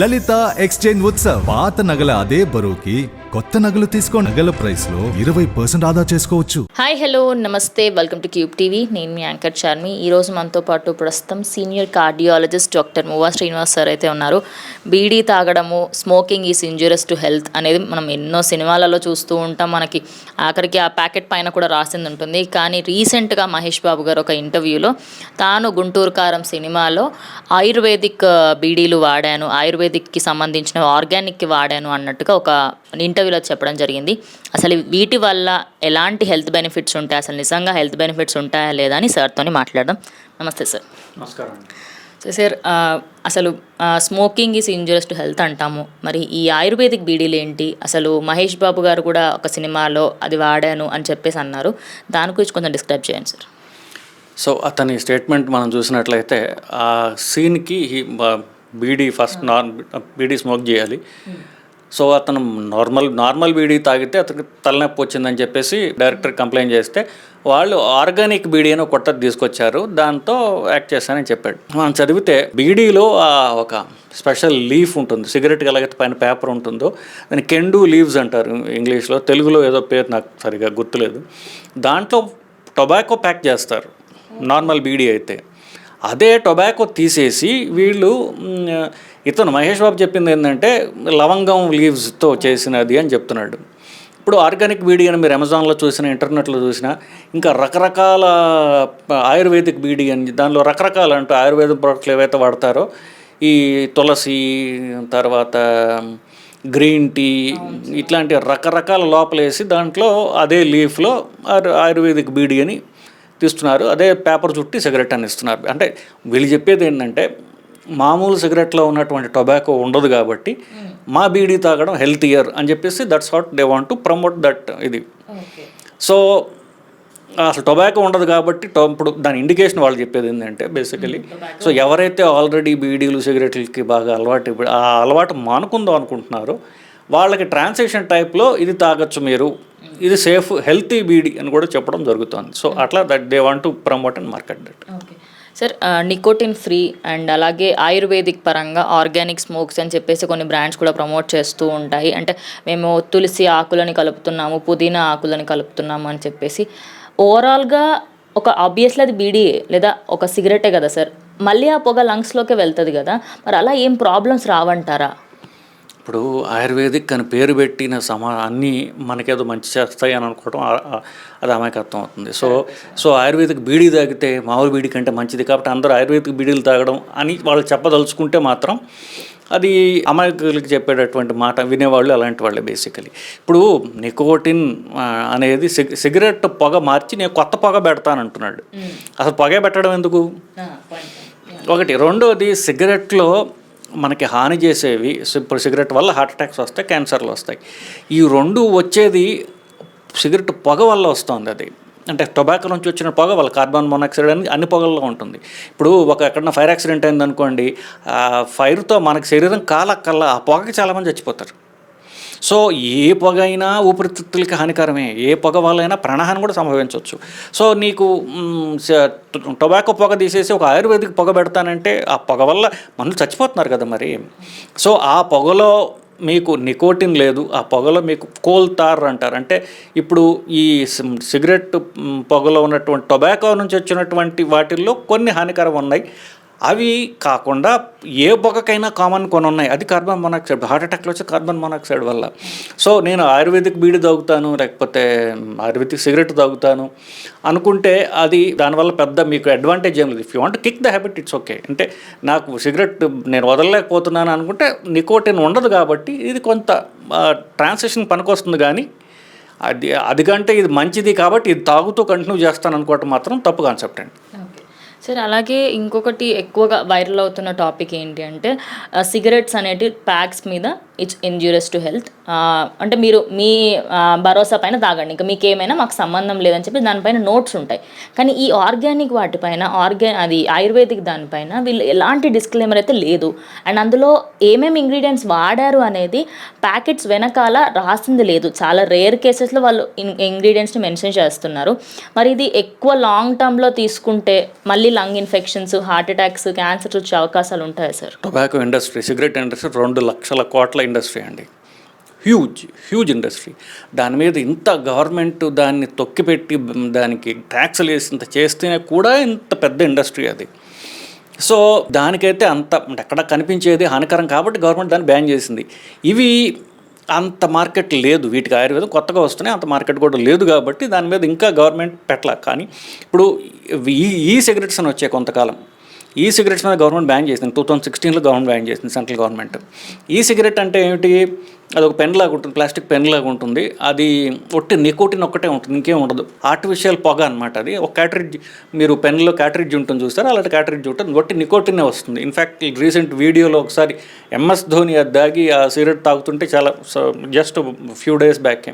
లలిత exchange Utsav. పాత నగల అదే బరువుకి కొత్త నగలు తీసుకో నగల ప్రైస్లో ఇరవై పర్సెంట్ ఆదా చేసుకోవచ్చు. హాయ్ హలో నమస్తే వెల్కమ్ టు క్యూబ్ టీవీ నేను మీ యాంకర్ చార్మి. రోజు మనతో పాటు ప్రస్తుతం senior cardiologist doctor Muva Srinivas sir అయితే ఉన్నారు. బీడీ తాగడము smoking is injurious to health అనేది మనం ఎన్నో సినిమాలలో చూస్తూ ఉంటాం. మనకి ఆఖరికి ఆ ప్యాకెట్ పైన కూడా రాసింది ఉంటుంది. కానీ రీసెంట్గా మహేష్ బాబు గారు ఒక ఇంటర్వ్యూలో తాను గుంటూరు కారం సినిమాలో ఆయుర్వేదిక్ బీడీలు వాడాను. ఆయుర్వేదిక్కి సంబంధించిన ఆర్గానిక్కి వాడాను అన్నట్టుగా ఒక ఇంటర్వ్యూలో చెప్పడం జరిగింది. అసలు వీటి వల్ల ఎలాంటి హెల్త్ బెనిఫిట్స్ ఉంటాయి? అసలు నిజంగా హెల్త్ బెనిఫిట్స్ ఉంటాయా లేదా అని సార్తో మాట్లాడదాం. నమస్తే సార్. నమస్కారం సో సార్ అసలు smoking is injurious to health అంటాము. మరి ఈ ఆయుర్వేదిక్ బీడీలు ఏంటి? అసలు మహేష్ బాబు గారు కూడా ఒక సినిమాలో అది వాడాను అని చెప్పేసి అన్నారు. దాని గురించి కొంచెం డిస్క్రైబ్ చేయండి సార్. సో అతని స్టేట్మెంట్ మనం చూసినట్లయితే ఆ సీన్కి bidi first normal bidi smoke చేయాలి. సో అతను నార్మల్ నార్మల్ బీడీ తాగితే అతనికి తలనొప్పి వచ్చిందని చెప్పేసి డైరెక్టర్ కంప్లైంట్ చేస్తే వాళ్ళు ఆర్గానిక్ బీడీ అని ఒక తీసుకొచ్చారు దాంతో యాక్ట్ చేస్తానని చెప్పాడు. మనం చదివితే బీడీలో ఒక స్పెషల్ లీఫ్ ఉంటుంది సిగరెట్ ఎలాగైతే పైన పేపర్ ఉంటుందో దాని కెండు లీవ్స్ అంటారు ఇంగ్లీష్లో. తెలుగులో ఏదో పేరు నాకు సరిగా గుర్తులేదు. దాంట్లో టొబాకో ప్యాక్ చేస్తారు నార్మల్ బీడీ అయితే. అదే టొబాకో తీసేసి వీళ్ళు ఇతను మహేష్ బాబు చెప్పింది ఏంటంటే లవంగం లీవ్స్తో చేసినది అని చెప్తున్నాడు. ఇప్పుడు ఆర్గానిక్ బీడీ అని మీరు అమెజాన్లో చూసిన ఇంటర్నెట్లో చూసినా ఇంకా రకరకాల ఆయుర్వేదిక్ బీడీ అని దానిలో రకరకాల అంటే ఆయుర్వేద ప్రోడక్ట్లు ఏవైతే వాడతారో ఈ తులసి తర్వాత గ్రీన్ టీ ఇట్లాంటి రకరకాల లోపలేసి దాంట్లో అదే లీఫ్లో ఆయుర్- ఆయుర్వేదిక్ బీడీ అని తీస్తున్నారు అదే పేపర్ చుట్టి సిగరెట్ అని ఇస్తున్నారు. అంటే వీళ్ళు చెప్పేది ఏంటంటే మామూలు సిగరెట్లో ఉన్నటువంటి టొబాకో ఉండదు కాబట్టి మా బీడీ తాగడం హెల్త్ ఇయర్ అని చెప్పేసి that's what they want to promote that ఇది. సో అసలు టొబాకో ఉండదు కాబట్టి టొ- ఇప్పుడు దాని ఇండికేషన్ వాళ్ళు చెప్పేది ఏంటంటే బేసికలీ సో ఎవరైతే ఆల్రెడీ బీడీలు సిగరెట్లకి బాగా అలవాటు ఇప్పుడు ఆ అలవాటు మానుకుందాం అనుకుంటున్నారో వాళ్ళకి ట్రాన్సాక్షన్ టైప్లో ఇది తాగొచ్చు మీరు. ఇది సేఫ్ హెల్తీ బీడీ అని కూడా చెప్పడం జరుగుతుంది. సో అట్లా that they want to promote and market that okay. Sir nicotine free and అలాగే ఆయుర్వేదిక్ పరంగా ఆర్గానిక్ స్మోక్స్ అని చెప్పేసి కొన్ని బ్రాండ్స్ కూడా ప్రమోట్ చేస్తూ ఉంటాయి. అంటే మేము తులసి ఆకులని కలుపుతున్నాము పుదీనా ఆకులని కలుపుతున్నాము అని చెప్పేసి. ఓవరాల్గా ఒక ఆబ్వియస్లీ అది బీడీ లేదా ఒక సిగరెటే కదా సార్? మళ్ళీ ఆ పొగ లంగ్స్లోకి వెళ్తుంది కదా. మరి అలా ఏం ప్రాబ్లమ్స్ రావంటారా? ఇప్పుడు ఆయుర్వేదిక్ అని పేరు పెట్టిన సమా అన్నీ మనకేదో మంచి చేస్తాయి అని అనుకోవడం అది అమాయకత్వం అవుతుంది. సో సో ఆయుర్వేదిక్ బీడీ తాగితే మామూలు బీడీ కంటే మంచిది కాబట్టి అందరూ ఆయుర్వేదిక్ బీడీలు తాగడం అని వాళ్ళు చెప్పదలుచుకుంటే మాత్రం అది అమాయకులకి చెప్పేటటువంటి మాట వినేవాళ్ళు అలాంటి వాళ్ళే బేసికలీ. ఇప్పుడు నికోటిన్ అనేది సిగ సిగరెట్ పొగ మార్చి నేను కొత్త పొగ పెడతానంటున్నాడు. అసలు పొగ పెట్టడం ఎందుకు? ఒకటి. రెండోది సిగరెట్లో మనకి హాని చేసేవి ఇప్పుడు సిగరెట్ వల్ల హార్ట్ అటాక్స్ వస్తాయి క్యాన్సర్లు వస్తాయి. ఈ రెండు వచ్చేది సిగరెట్ పొగ వల్ల వస్తుంది అది. అంటే టొబాకో నుంచి వచ్చిన పొగ వల్ల కార్బన్ మోనాక్సైడ్ అని అన్ని పొగల్లో ఉంటుంది. ఇప్పుడు ఒక ఎక్కడన్నా ఫైర్ యాక్సిడెంట్ అయింది అనుకోండి ఆ ఫైర్తో మనకి శరీరం కాలక్కల్లా ఆ పొగకి చాలామంది చచ్చిపోతారు. సో ఏ పొగ అయినా ఊపిరితిత్తులకి హానికరమే. ఏ పొగ వల్లైనా ప్రాణహాని కూడా సంభవించవచ్చు సో నీకు టొబాకో పొగ తీసేసి ఒక ఆయుర్వేదిక్ పొగ పెడతానంటే ఆ పొగ వల్ల మనుషులు చచ్చిపోతున్నారు కదా మరి. సో ఆ పొగలో మీకు నికోటిన్ లేదు. ఆ పొగలో మీకు కోల్ తార్ అంటారు. అంటే ఇప్పుడు ఈ సిగరెట్ పొగలో ఉన్నటువంటి టొబాకో నుంచి వచ్చినటువంటి వాటిల్లో కొన్ని హానికరం ఉన్నాయి. అవి కాకుండా ఏ పొగకైనా కామన్ కొన్ని ఉన్నాయి. అది కార్బన్ మోనాక్సైడ్ హార్ట్ అటాక్లో వచ్చే కార్బన్ మోనాక్సైడ్ వల్ల. సో నేను ఆయుర్వేదిక్ బీడి తాగుతాను లేకపోతే ఆయుర్వేదిక్ సిగరెట్ తాగుతాను అనుకుంటే అది దానివల్ల పెద్ద మీకు అడ్వాంటేజ్ ఏం లేదు. If you want kick the habit it's okay అంటే నాకు సిగరెట్ నేను వదలలేకపోతున్నాను అనుకుంటే నికోటిన్ ఉండదు కాబట్టి ఇది కొంత ట్రాన్సాక్షన్ పనికొస్తుంది కానీ అది అది కంటే ఇది మంచిది కాబట్టి ఇది తాగుతూ కంటిన్యూ చేస్తాను అనుకోవటం మాత్రం తప్పు కాన్సెప్ట్ అండి. సార్ అలాగే ఇంకొకటి ఎక్కువగా వైరల్ అవుతున్న టాపిక్ ఏంటి అంటే సిగరెట్స్ అనేటి ప్యాక్స్ మీద ఇట్స్ ఇంజూరియస్ టు హెల్త్. అంటే మీరు మీ భరోసా పైన తాగండి. ఇంకా మీకు ఏమైనా మాకు సంబంధం లేదని చెప్పి దానిపైన నోట్స్ ఉంటాయి. కానీ ఈ ఆర్గానిక్ వాటిపైన ఆర్గా అది ఆయుర్వేదిక్ దానిపైన వీళ్ళు ఎలాంటి డిస్క్లైమర్ అయితే లేదు. అండ్ అందులో ఏమేమి ఇంగ్రీడియంట్స్ వాడారు అనేది ప్యాకెట్స్ వెనకాల రాసింది లేదు. చాలా రేర్ కేసెస్లో వాళ్ళు ఇంగ్రీడియంట్స్ని మెన్షన్ చేస్తున్నారు. మరి ఇది ఎక్కువ లాంగ్ టర్మ్లో తీసుకుంటే మళ్ళీ lung infections heart attacks cancer వచ్చే అవకాశాలు ఉంటాయి sir? Tobacco industry cigarette industry రెండు లక్షల కోట్ల ఇండస్ట్రీ అండి. హ్యూజ్ హ్యూజ్ ఇండస్ట్రీ దాని మీద ఇంత గవర్నమెంట్ దాన్ని తొక్కిపెట్టి దానికి ట్యాక్స్లు వేసింత చేస్తేనే కూడా ఇంత పెద్ద ఇండస్ట్రీ అది. సో దానికైతే అంత ఎక్కడ కనిపించేది హానికరం కాబట్టి గవర్నమెంట్ దాన్ని బ్యాన్ చేసింది. ఇవి అంత మార్కెట్ లేదు. వీటికి ఆయుర్వేదం కొత్తగా వస్తున్నాయి. అంత మార్కెట్ కూడా లేదు కాబట్టి దాని మీద ఇంకా గవర్నమెంట్ పెట్టల. కానీ ఇప్పుడు ఈ ఈ సిగరెట్స్ అని వచ్చాయి కొంతకాలం ఈ సిగరెట్స్ మీద గవర్నమెంట్ బ్యాన్ చేసింది. టూ థౌసండ్ సిక్స్టీన్లో గవర్నమెంట్ బ్యాన్ చేసింది సెంట్రల్ గవర్నమెంట్ ఈ సిగరెట్ అంటే ఏమిటి? అది ఒక పెన్ లాగా ఉంటుంది ప్లాస్టిక్ పెన్ లాగా ఉంటుంది. అది ఒట్టి నికోటిన్ ఒక్కటే ఉంటుంది ఇంకేం ఉండదు. ఆర్టిఫిషియల్ పొగ అనమాట అది. ఒక క్యాటరేజ్ మీరు పెన్లో క్యాటరేజ్ ఉంటుంది చూస్తారు అలాంటి క్యాటరేజ్ ఉంటుంది. ఒట్టి నికోటినే వస్తుంది. ఇన్ఫ్యాక్ట్ రీసెంట్ వీడియోలో ఒకసారి ఎంఎస్ ధోని అది దాగి ఆ సిగరెట్ తాగుతుంటే చాలా just few days back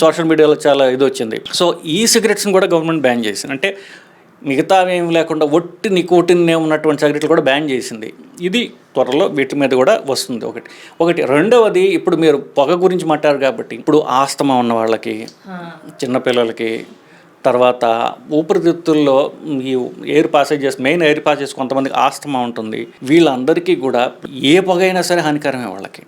social మీడియాలో చాలా ఇది వచ్చింది. సో ఈ సిగరెట్స్ని కూడా గవర్నమెంట్ బ్యాన్ చేసింది. అంటే మిగతా ఏం లేకుండా ఒట్టి నికోటిన్నే ఉన్నటువంటి సిగరెట్లు కూడా బ్యాన్ చేసింది. ఇది త్వరలో వీటి మీద కూడా వస్తుంది ఒకటి. ఒకటి రెండవది ఇప్పుడు మీరు పొగ గురించి మాట్లాడారు కాబట్టి ఇప్పుడు ఆస్తమా ఉన్న వాళ్ళకి చిన్నపిల్లలకి తర్వాత ఊపిరితిత్తుల్లో ఈ air passages main air passages కొంతమందికి ఆస్తమా ఉంటుంది. వీళ్ళందరికీ కూడా ఏ పొగ అయినా సరే హానికరమే వాళ్ళకి.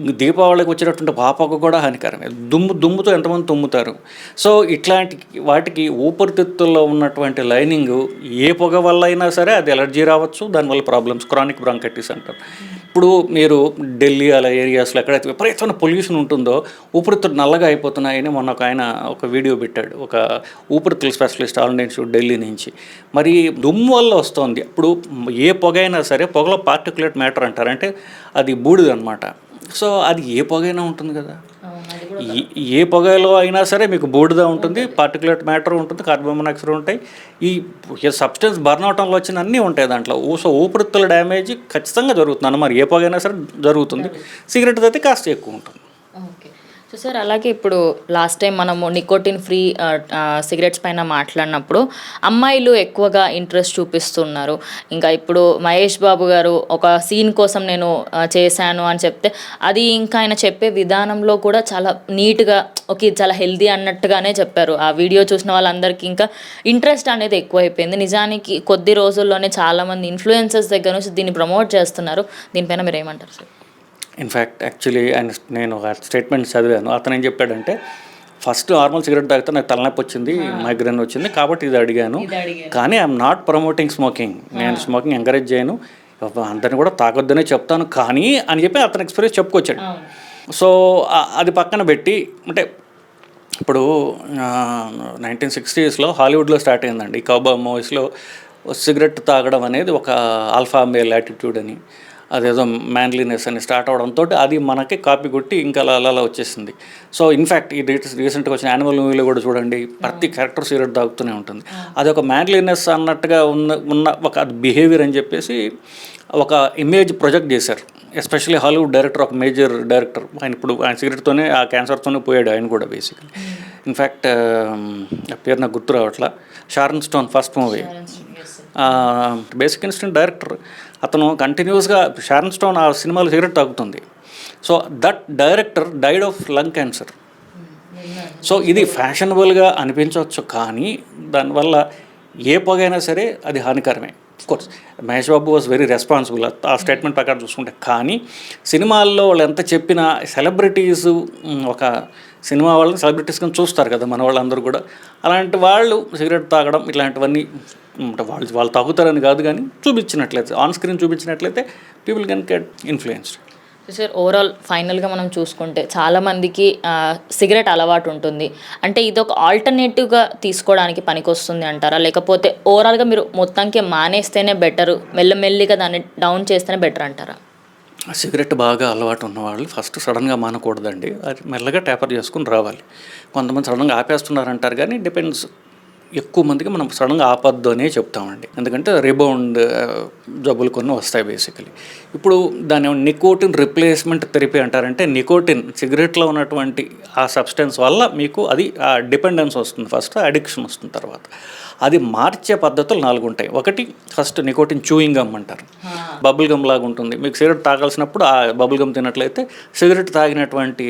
దీపావళికి వచ్చినటువంటి పాపకు కూడా హానికరమే దుమ్ము దుమ్ముతో ఎంతమంది తుమ్ముతారు? సో ఇట్లాంటి వాటికి ఊపిరితిత్తుల్లో ఉన్నటువంటి లైనింగ్ ఏ పొగ వల్ల అయినా సరే అది ఎలర్జీ రావచ్చు. దానివల్ల ప్రాబ్లమ్స్ క్రానిక్ బ్రాంకైటిస్ అంటారు. ఇప్పుడు మీరు ఢిల్లీ అలా ఏరియాస్లో ఎక్కడైతే విపరీతమైన పొల్యూషన్ ఉంటుందో ఊపిరితిత్తులు నల్లగా అయిపోతున్నాయని మొన్న ఒక ఆయన ఒక వీడియో పెట్టాడు. ఒక ఊపిరితిత్తుల స్పెషలిస్ట్ ఆల్ ఇండియా ఢిల్లీ నుంచి. మరి దుమ్ము వల్ల వస్తుంది. ఇప్పుడు ఏ పొగ అయినా సరే పొగలో పార్టికులేట్ మ్యాటర్ అంటారు. అంటే అది బూడిదనమాట. సో అది ఏ పొగైనా ఉంటుంది కదా. ఏ- ఏ పొగలో అయినా సరే మీకు బూడిద ఉంటుంది పార్టికులేట్ మ్యాటర్ ఉంటుంది కార్బన్ మోనాక్సైడ్ ఉంటాయి. ఈ సబ్స్టెన్స్ బర్న్ అవటంలో వచ్చిన అన్నీ ఉంటాయి దాంట్లో. సో ఊపిరితిత్తుల డ్యామేజ్ ఖచ్చితంగా జరుగుతుంది. మరి ఏ పొగైనా సరే జరుగుతుంది. సిగరెట్ అయితే కాస్త ఎక్కువ ఉంటుంది. సో సార్ అలాగే ఇప్పుడు లాస్ట్ టైం మనము నికోటిన్ ఫ్రీ సిగరెట్స్ పైన మాట్లాడినప్పుడు అమ్మాయిలు ఎక్కువగా ఇంట్రెస్ట్ చూపిస్తున్నారు. ఇంకా ఇప్పుడు మహేష్ బాబు గారు ఒక సీన్ కోసం నేను చేశాను అని చెప్తే అది ఇంకా ఆయన చెప్పే విధానంలో కూడా చాలా నీట్గా ఓకే చాలా హెల్దీ అన్నట్టుగానే చెప్పారు. ఆ వీడియో చూసిన వాళ్ళందరికీ ఇంకా ఇంట్రెస్ట్ అనేది ఎక్కువైపోయింది. నిజానికి కొద్ది రోజుల్లోనే చాలామంది ఇన్ఫ్లుయెన్సర్స్ దగ్గర నుంచి దీన్ని ప్రమోట్ చేస్తున్నారు. దీనిపైన మీరు ఏమంటారు సార్ ఇన్ఫ్యాక్ట్ యాక్చువల్లీ ఆయన నేను ఒక స్టేట్మెంట్ చదివాను. అతను ఏం చెప్పాడంటే ఫస్ట్ నార్మల్ సిగరెట్ తాగితే నాకు తలనొప్పి వచ్చింది మైగ్రేన్ వచ్చింది కాబట్టి ఇది అడిగాను. కానీ ఐఎమ్ నాట్ ప్రమోటింగ్ స్మోకింగ్ నేను స్మోకింగ్ ఎంకరేజ్ చేయను. అందరిని కూడా తాగొద్దనే చెప్తాను. కానీ అని చెప్పి అతను ఎక్స్పీరియన్స్ చెప్పుకొచ్చాడు. సో అది పక్కన పెట్టి అంటే ఇప్పుడు నైన్టీన్ సిక్స్టీస్లో హాలీవుడ్లో స్టార్ట్ అయిందండి. ఈ కౌబా మూవీస్లో సిగరెట్ తాగడం అనేది ఒక ఆల్ఫా మేల్ యాటిట్యూడ్ అని. అదేదో మ్యాన్లీనెస్ అని స్టార్ట్ అవడంతో అది మనకి కాపీ కొట్టి ఇంకా అలా అలా వచ్చేసింది. సో ఇన్ఫ్యాక్ట్ ఈ రీసెంట్ రీసెంట్గా వచ్చిన యానిమల్ మూవీలో కూడా చూడండి ప్రతి క్యారెక్టర్ సిగరెట్ తాగుతూనే ఉంటుంది. అది ఒక మ్యాన్లీనెస్ అన్నట్టుగా ఉన్న ఉన్న ఒక బిహేవియర్ అని చెప్పేసి ఒక ఇమేజ్ ప్రొజెక్ట్ చేశారు. ఎస్పెషల్లీ హాలీవుడ్ డైరెక్టర్ ఒక మేజర్ డైరెక్టర్ ఆయన ఇప్పుడు ఆయన సిగరెట్తోనే ఆ క్యాన్సర్తోనే పోయాడు ఆయన కూడా బేసిక్లీ ఇన్ఫ్యాక్ట్ పేరు నాకు గుర్తు రావట్లా. Sharon Stone first movie Basic Instinct director అతను కంటిన్యూస్గా షారన్ స్టోన్ ఆ సినిమాలో సిగరెట్ తాగుతుంది. So that director died of lung cancer so ఇది ఫ్యాషనబుల్గా అనిపించవచ్చు కానీ దానివల్ల ఏ పొగైనా సరే అది హానికరమే. Course Mahesh Babu was very responsible ఆ స్టేట్మెంట్ ప్రకారం చూసుకుంటే. కానీ సినిమాల్లో వాళ్ళు ఎంత చెప్పినా సెలబ్రిటీస్ ఒక సినిమా వాళ్ళని సెలబ్రిటీస్ కింద చూస్తారు కదా మన వాళ్ళందరూ కూడా. అలాంటి వాళ్ళు సిగరెట్ తాగడం ఇట్లాంటివన్నీ అంటే వాళ్ళు వాళ్ళు తాగుతారని కాదు కానీ చూపించినట్లయితే on screen చూపించినట్లయితే people can get influenced sir overall ఫైనల్గా మనం చూసుకుంటే చాలామందికి సిగరెట్ అలవాటు ఉంటుంది అంటే ఇది ఒక ఆల్టర్నేటివ్గా తీసుకోవడానికి పనికొస్తుంది అంటారా? లేకపోతే ఓవరాల్గా మీరు మొత్తానికి మానేస్తేనే బెటర్ మెల్లమెల్లిగా దాన్ని డౌన్ చేస్తేనే బెటర్ అంటారా? సిగరెట్ బాగా అలవాటు ఉన్నవాళ్ళు ఫస్ట్ సడన్గా మానకూడదండి. అది మెల్లగా టేపర్ చేసుకుని రావాలి. కొంతమంది సడన్గా ఆపేస్తున్నారంటారు కానీ డిపెండ్స్ ఎక్కువ మందికి మనం సడన్గా ఆపద్దు అనే చెప్తామండి. ఎందుకంటే రిబౌండ్ జబ్బులు కొన్ని వస్తాయి బేసికలీ. ఇప్పుడు దాని నికోటిన్ రిప్లేస్మెంట్ థెరపీ అంటారంటే నికోటిన్ సిగరెట్లో ఉన్నటువంటి ఆ సబ్స్టెన్స్ వల్ల మీకు అది ఆ డిపెండెన్స్ వస్తుంది ఫస్ట్ అడిక్షన్ వస్తుంది తర్వాత. అది మార్చే పద్ధతులు నాలుగు ఉంటాయి. ఒకటి ఫస్ట్ నికోటిన్ చూయింగ్ గమ్ అంటారు. బబుల్ గమ్ లాగా ఉంటుంది మీకు సిగరెట్ తాగాల్సినప్పుడు ఆ బబుల్ గమ్ తిన్నట్లయితే సిగరెట్ తాగినటువంటి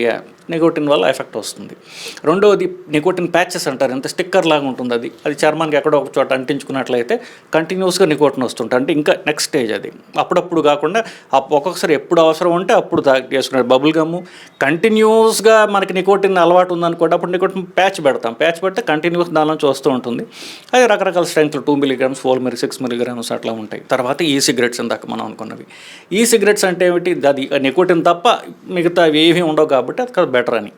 నికోటిన్ వల్ల ఎఫెక్ట్ వస్తుంది. రెండవది నికోటిన్ ప్యాచెస్ అంటారు. ఎంత స్టిక్కర్ లాగా ఉంటుంది అది. అది చర్మానికి ఎక్కడో ఒక చోట అంటించుకున్నట్లయితే కంటిన్యూస్గా నికోటిన్ వస్తుంటుంది. అంటే ఇంకా నెక్స్ట్ స్టేజ్ అది. అప్పుడప్పుడు కాకుండా ఒక్కొక్కసారి ఎప్పుడు అవసరం ఉంటే అప్పుడు తాగి చేసుకున్నారు బబుల్ గమ్ కంటిన్యూస్గా మనకి నికోటిన్ అలవాటు ఉందనుకోండి అప్పుడు నికోటిన్ ప్యాచ్ పెడతాం. ప్యాచ్ పెడితే కంటిన్యూస్ దానిలోంచి వస్తూ ఉంటుంది. అది రకరకాల strength two milligrams four milli six milligrams అట్లా ఉంటాయి. తర్వాత ఈ సిగరెట్స్ ఇందాక మనం అనుకున్నవి. ఈ సిగరెట్స్ అంటే ఏమిటి? అది నికోటిన్ తప్ప మిగతా ఏమీ ఉండవు కాబట్టి అది బెటర్ అని.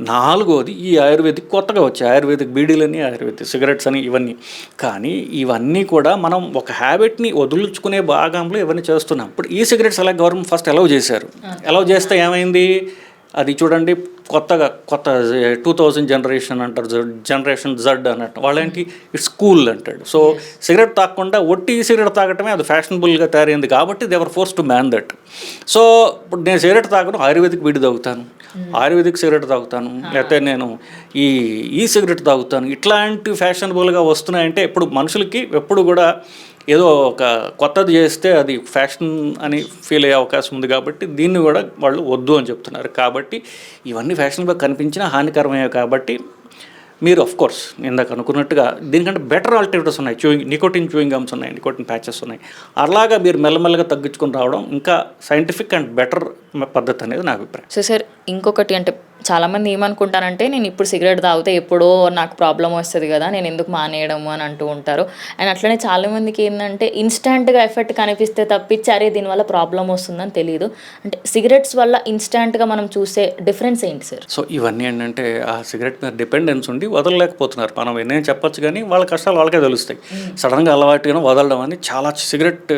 నాలుగోది ఈ ఆయుర్వేదిక్ కొత్తగా వచ్చాయి. ఆయుర్వేదిక్ బీడీలని ఆయుర్వేదిక్ సిగరెట్స్ అని ఇవన్నీ. కానీ ఇవన్నీ కూడా మనం ఒక హ్యాబిట్ని వదులుచుకునే భాగంలో ఇవన్నీ చేస్తున్నాం. ఇప్పుడు ఈ సిగరెట్స్ అలా గవర్నమెంట్ ఫస్ట్ అలౌ చేశారు? అలౌ చేస్తే ఏమైంది? అది చూడండి కొత్తగా కొత్త టూ థౌజండ్ జనరేషన్ అంటారు జనరేషన్ జడ్ అన్నట్టు. వాళ్ళేంటి? ఇట్స్ కూల్ అంటాడు. సో సిగరెట్ తాగకుండా ఒట్టి సిగరెట్ తాగటమే అది ఫ్యాషనబుల్గా తయారైంది కాబట్టి they're force to man that. So ఇప్పుడు నేను సిగరెట్ తాగను ఆయుర్వేదిక్ వీడి తాగుతాను. ఆయుర్వేదిక్ సిగరెట్ తాగుతాను. లేకపోతే నేను ఈ ఈ సిగరెట్ తాగుతాను. ఇట్లాంటి ఫ్యాషనబుల్గా వస్తున్నాయంటే ఇప్పుడు మనుషులకి ఎప్పుడు కూడా ఏదో ఒక కొత్తది చేస్తే అది ఫ్యాషన్ అని ఫీల్ అయ్యే అవకాశం ఉంది కాబట్టి దీన్ని కూడా వాళ్ళు వద్దు అని చెప్తున్నారు. కాబట్టి ఇవన్నీ ఫ్యాషన్గా కనిపించినా హానికరమయ్యాయి కాబట్టి మీరు ఆఫ్ కోర్స్ ఇందాక అనుకున్నట్టుగా దీనికంటే బెటర్ ఆల్టర్నేటివ్స్ ఉన్నాయి. చూయింగ్ నికోటిన్ చూయింగ్ గమ్స్ ఉన్నాయి నికోటిన్ ప్యాచెస్ ఉన్నాయి. అలాగా మీరు మెల్లమెల్లగా తగ్గించుకొని రావడం ఇంకా సైంటిఫిక్ అండ్ బెటర్ పద్ధతి అనేది నా అభిప్రాయం. సో సార్ ఇంకొకటి అంటే చాలామంది ఏమనుకుంటారంటే నేను ఇప్పుడు సిగరెట్ తాగితే ఎప్పుడో నాకు ప్రాబ్లం వస్తుంది కదా నేను ఎందుకు మానేయడము అని అంటూ ఉంటారు. అండ్ అట్లనే చాలామందికి ఏంటంటే ఇన్స్టాంట్గా ఎఫెక్ట్ కనిపిస్తే తప్పించి అరే దీనివల్ల ప్రాబ్లం వస్తుందని తెలియదు అంటే సిగరెట్స్ వల్ల ఇన్స్టాంట్గా మనం చూసే డిఫరెన్స్ ఏంటి సార్ సో ఇవన్నీ ఏంటంటే ఆ సిగరెట్ మీద డిపెండెన్స్ ఉండి వదలలేకపోతున్నారు. మనం ఎన్నేం చెప్పొచ్చు కానీ వాళ్ళ కష్టాలు వాళ్ళకే తెలుస్తాయి. సడన్గా అలవాటుగా వదలడం అని చాలా సిగరెట్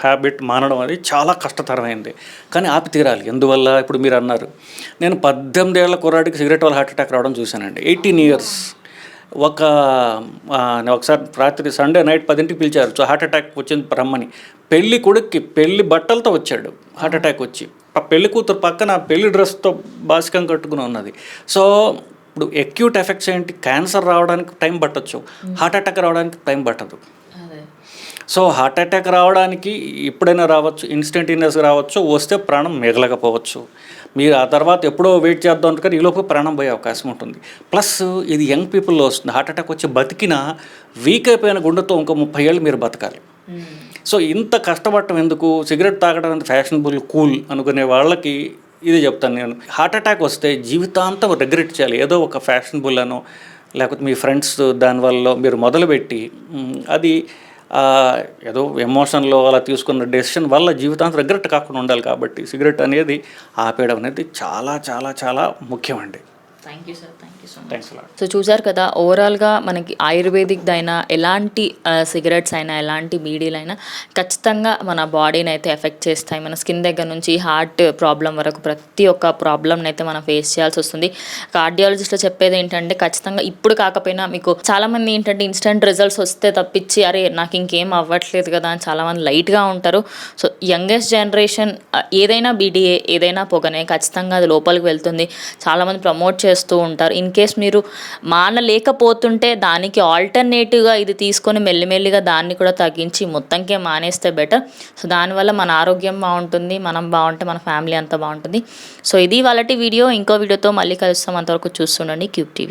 హ్యాబిట్ మానడం అది చాలా కష్టతరమైంది. కానీ ఆపి తీరాలి. ఎందువల్ల? ఇప్పుడు మీరు అన్నారు. నేను పద్దెనిమిది ఏళ్ళ కుర్రాడికి సిగరెట్ వల్ల హార్ట్ అటాక్ రావడం చూశానండి. Eighteen years. ఒక ఒకసారి రాత్రి సండే నైట్ పదింటికి పిలిచారు. సో హార్ట్ అటాక్ వచ్చింది రమ్మని. పెళ్ళి కొడుక్కి పెళ్ళి బట్టలతో వచ్చాడు. హార్ట్ అటాక్ వచ్చి. ఆ పెళ్ళి కూతురు పక్కన పెళ్ళి డ్రెస్తో బాసికం కట్టుకుని ఉన్నది. సో ఇప్పుడు ఎక్యూట్ ఎఫెక్ట్స్ ఏంటి? క్యాన్సర్ రావడానికి టైం పట్టొచ్చు. హార్ట్ అటాక్ రావడానికి టైం పట్టదు. సో హార్ట్ అటాక్ రావడానికి ఎప్పుడైనా రావచ్చు ఇన్స్టంటేనియస్గా రావచ్చు వస్తే ప్రాణం మిగలకపోవచ్చు. మీరు ఆ తర్వాత ఎప్పుడో వెయిట్ చేద్దాం అనుకుని ఈ లోపు ప్రాణం పోయే అవకాశం ఉంటుంది. ప్లస్ ఇది యంగ్ పీపుల్లో వస్తుంది. హార్ట్ అటాక్ వచ్చి బతికినా వీక్ అయిపోయిన గుండెతో ఇంకో ముప్పై ఏళ్ళు మీరు బతకాలి. సో ఇంత కష్టపడటం ఎందుకు? సిగరెట్ తాగడం అంత ఫ్యాషనబుల్ కూల్ అనుకునే వాళ్ళకి ఇది చెప్తాను నేను. హార్ట్ అటాక్ వస్తే జీవితాంతం రిగ్రెట్ చేయాలి. ఏదో ఒక ఫ్యాషనబుల్ అనో లేకపోతే మీ ఫ్రెండ్స్ దానివల్ల మీరు మొదలుపెట్టి అది ఏదో ఎమోషన్లో అలా తీసుకున్న డెసిషన్ వల్ల జీవితాంతం రిగ్రెట్ కాకుండా ఉండాలి కాబట్టి సిగరెట్ అనేది ఆపేయడం అనేది చాలా చాలా చాలా ముఖ్యమండి. Thank you sir thank you so much thanks a lot so చూసారు కదా ఓవరాల్గా మనకి ఆయుర్వేదిక్ అయినా ఎలాంటి సిగరెట్స్ అయినా ఎలాంటి బీడీలైనా ఖచ్చితంగా మన బాడీని అయితే ఎఫెక్ట్ చేస్తాయి. మన స్కిన్ దగ్గర నుంచి హార్ట్ ప్రాబ్లం వరకు ప్రతి ఒక్క ప్రాబ్లమ్ని అయితే మనం ఫేస్ చేయాల్సి వస్తుంది. కార్డియాలజిస్ట్లో చెప్పేది ఏంటంటే ఖచ్చితంగా ఇప్పుడు కాకపోయినా మీకు చాలామంది ఏంటంటే ఇన్స్టెంట్ రిజల్ట్స్ వస్తే తప్పించి అరే నాకు ఇంకేం అవ్వట్లేదు కదా అని చాలామంది లైట్గా ఉంటారు. సో యంగెస్ట్ జనరేషన్ ఏదైనా బీడీఏ ఏదైనా పొగనే ఖచ్చితంగా అది లోపలికి వెళ్తుంది. చాలామంది ప్రమోట్ చేస్తూ ఉంటారు. ఇన్ కేస్ మీరు మానలేకపోతుంటే దానికి ఆల్టర్నేటివ్గా ఇది తీసుకొని మెల్లిమెల్లిగా దాన్ని కూడా తగ్గించి మొత్తంకే మానేస్తే బెటర్ సో దానివల్ల మన ఆరోగ్యం బాగుంటుంది మనం బాగుంటే మన ఫ్యామిలీ అంతా బాగుంటుంది. సో ఇది వాళ్ళటి వీడియో ఇంకో వీడియోతో మళ్ళీ కలుస్తాం. అంతవరకు చూస్తుండండి క్యూబ్ టీవీ